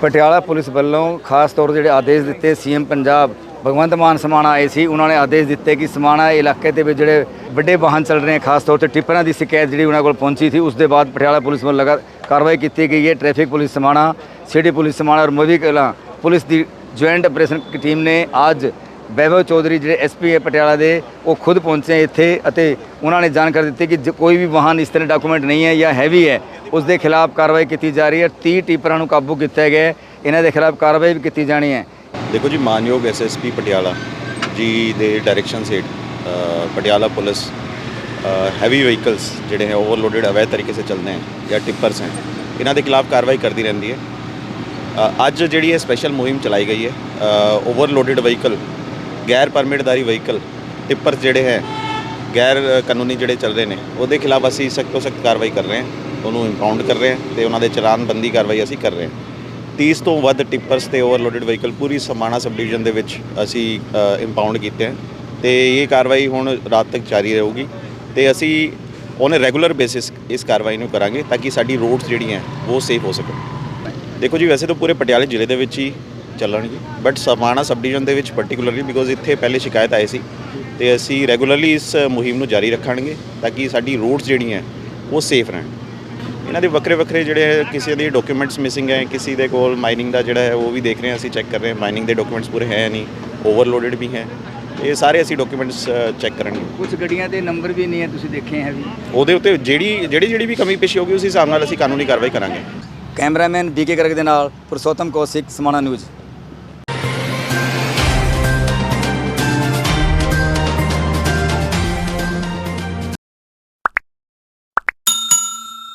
Patiala police ਵੱਲੋਂ ਖਾਸ ਤੌਰ ਤੇ ਜਿਹੜੇ ਆਦੇਸ਼ ਦਿੱਤੇ, ਸੀਐਮ ਪੰਜਾਬ ਭਗਵੰਤ ਮਾਨ ਸਮਾਣਾ ਆਏ ਸੀ, ਉਹਨਾਂ ਨੇ ਆਦੇਸ਼ ਦਿੱਤੇ ਕਿ ਸਮਾਣਾ ਇਲਾਕੇ ਦੇ ਵਿੱਚ ਜਿਹੜੇ ਵੱਡੇ ਵਾਹਨ ਚੱਲ ਰਹੇ ਖਾਸ ਤੌਰ ਤੇ ਟਿੱਪਰਾਂ ਦੀ ਸ਼ਿਕਾਇਤ ਜਿਹੜੀ ਉਹਨਾਂ ਕੋਲ ਪਹੁੰਚੀ ਸੀ, ਉਸ ਦੇ ਬਾਅਦ ਪਟਿਆਲਾ ਪੁਲਿਸ ਵੱਲੋਂ ਲਗਾ, ਕਾਰਵਾਈ ਕੀਤੀ ਗਈ ਹੈ। Traffic police Samana city police Samana ਔਰ ਮੋਦੀ ਕਲਾ ਪੁਲਿਸ ਦੀ ਜੁਆਇੰਟ ਆਪਰੇਸ਼ਨ ਟੀਮ ਨੇ ਅੱਜ ਵੈਭਵ ਚੌਧਰੀ ਜਿਹੜੇ ਐਸਪੀ ਹੈ ਪਟਿਆਲਾ ਦੇ, ਉਹ ਖੁਦ ਪਹੁੰਚੇ ਇੱਥੇ ਅਤੇ ਉਹਨਾਂ ਨੇ ਜਾਣਕਾਰੀ ਦਿੱਤੀ ਕਿ ਜ- ਕੋਈ ਵੀ ਵਾਹਨ ਇਸ ਤਰ੍ਹਾਂ ਡਾਕੂਮੈਂਟ ਨਹੀਂ ਹੈ ਜਾਂ ਹੈਵੀ ਹੈ ਉਸ ਦੇ ਖਿਲਾਫ ਕਾਰਵਾਈ ਕੀਤੀ ਜਾ ਰਹੀ ਹੈ। 30 ਟਿੱਪਰਾਂ ਨੂੰ ਕਾਬੂ ਕੀਤਾ ਗਿਆ ਹੈ ਇਹਨਾਂ ਦੇ ਖਿਲਾਫ ਕਾਰਵਾਈ ਵੀ ਕੀਤੀ ਜਾਣੀ ਹੈ। ਦੇਖੋ ਜੀ, ਮਾਨਯੋਗ ਐਸਐਸਪੀ ਪਟਿਆਲਾ ਜੀ ਦੇ ਡਾਇਰੈਕਸ਼ਨ ਹੇਠ ਪਟਿਆਲਾ ਪੁਲਿਸ ਹੈਵੀ ਵਹੀਕਲਸ ਜਿਹੜੇ ਹੈ ਓਵਰਲੋਡਡ ਅਵੈਧ ਤਰੀਕੇ ਸੇ ਚੱਲਦੇ ਹਨ ਜਾਂ ਟਿੱਪਰਸ ਹਨ ਇਹਨਾਂ ਦੇ ਖਿਲਾਫ ਕਾਰਵਾਈ ਕਰਦੀ ਰਹਿੰਦੀ ਹੈ। ਅੱਜ ਜਿਹੜੀ ਇਹ ਸਪੈਸ਼ਲ ਮੁਹਿੰਮ ਚਲਾਈ ਗਈ ਹੈ ਓਵਰਲੋਡਡ ਵਹੀਕਲ ਗੈਰ ਪਰਮਿਟਦਾਰੀ ਵਹੀਕਲ ਟਿੱਪਰ ਜਿਹੜੇ ਹੈ, ਗੈਰ ਕਾਨੂੰਨੀ ਜਿਹੜੇ ਚੱਲ ਰਹੇ ਨੇ, ਉਹਦੇ ਖਿਲਾਫ ਅਸੀਂ ਸਖਤ ਤੋਂ ਸਖਤ ਕਾਰਵਾਈ ਕਰ ਰਹੇ ਹਾਂ। ਉਹਨੂੰ ਇੰਪਾਊਂਡ ਕਰ ਰਹੇ ਹਾਂ ਤੇ ਉਹਨਾਂ ਦੇ ਚਲਾਨਬੰਦੀ ਕਾਰਵਾਈ ਅਸੀਂ ਕਰ ਰਹੇ ਹਾਂ 30 ਤੋਂ ਵੱਧ ਟਿੱਪਰਸ ਤੇ ਓਵਰਲੋਡਡ ਵਹੀਕਲ ਪੂਰੀ ਸਮਾਣਾ ਸਬ ਡਿਵੀਜ਼ਨ ਦੇ ਵਿੱਚ ਅਸੀਂ ਇੰਪਾਊਂਡ ਕੀਤੇ ਹਨ ਤੇ ਇਹ ਕਾਰਵਾਈ ਹੁਣ ਰਾਤ ਤੱਕ ਜਾਰੀ ਰਹੂਗੀ ਤੇ ਅਸੀਂ ਉਹਨੇ ਰੈਗੂਲਰ ਬੇਸਿਸ ਇਸ ਕਾਰਵਾਈ ਨੂੰ ਕਰਾਂਗੇ ਤਾਂ ਕਿ ਸਾਡੀ ਰੋਡਸ ਜਿਹੜੀਆਂ ਉਹ ਸੇਫ ਹੋ ਸਕਣ। ਦੇਖੋ ਜੀ, ਵੈਸੇ ਤਾਂ ਪੂਰੇ ਪਟਿਆਲੇ ਜ਼ਿਲ੍ਹੇ ਦੇ ਵਿੱਚ ਹੀ ਚੱਲਣਗੇ ਬਟ ਸਮਾਣਾ ਸਬ ਡਿਵੀਜ਼ਨ ਦੇ ਵਿੱਚ ਪਾਰਟਿਕੂਲਰਲੀ ਬਿਕੋਜ਼ ਇੱਥੇ ਪਹਿਲੇ ਸ਼ਿਕਾਇਤ ਆਈ ਸੀ ਤੇ ਅਸੀਂ ਰੈਗੂਲਰਲੀ ਇਸ ਮੁਹਿੰਮ ਨੂੰ ਜਾਰੀ ਰੱਖਾਂਗੇ ਤਾਂ ਕਿ ਸਾਡੀ ਰੋਡਸ ਜਿਹੜੀਆਂ ਉਹ ਸੇਫ ਰਹਿਣ। ਇਹਨਾਂ ਦੇ ਵੱਖਰੇ ਵੱਖਰੇ ਜਿਹੜੇ ਕਿਸੇ ਦੇ ਡਾਕੂਮੈਂਟਸ ਮਿਸਿੰਗ ਹੈ ਕਿਸੇ ਦੇ ਕੋਲ ਮਾਈਨਿੰਗ ਦਾ ਜਿਹੜਾ ਹੈ ਉਹ ਵੀ ਦੇਖ ਰਹੇ ਹਾਂ ਅਸੀਂ ਚੈੱਕ ਕਰ ਰਹੇ ਹਾਂ। ਮਾਈਨਿੰਗ ਦੇ ਡਾਕੂਮੈਂਟਸ ਪੂਰੇ ਹੈ ਨਹੀਂ ਓਵਰਲੋਡਡ ਵੀ ਹੈ। ਇਹ ਸਾਰੇ ਅਸੀਂ ਡਾਕੂਮੈਂਟਸ ਚੈੱਕ ਕਰਾਂਗੇ। ਕੁਝ ਗੱਡੀਆਂ ਦੇ ਨੰਬਰ ਵੀ ਨਹੀਂ ਹੈ ਤੁਸੀਂ ਦੇਖੇ ਹੈ ਵੀ। ਉਹਦੇ ਉੱਤੇ ਜਿਹੜੀ ਜਿਹੜੀ ਜਿਹੜੀ ਵੀ ਕਮੀ ਪੇਸ਼ੀ ਹੋਗੀ ਉਸ ਹਿਸਾਬ ਨਾਲ ਅਸੀਂ ਕਾਨੂੰਨੀ ਕਾਰਵਾਈ ਕਰਾਂਗੇ। ਕੈਮਰਾਮੈਨ ਬੀਕੇ ਗਰਗ ਦੇ ਨਾਲ ਪੁਰਸ਼ੋਤਮ ਕੌਸ਼ਿਕ ਸਮਾਣਾ ਨਿਊਜ਼।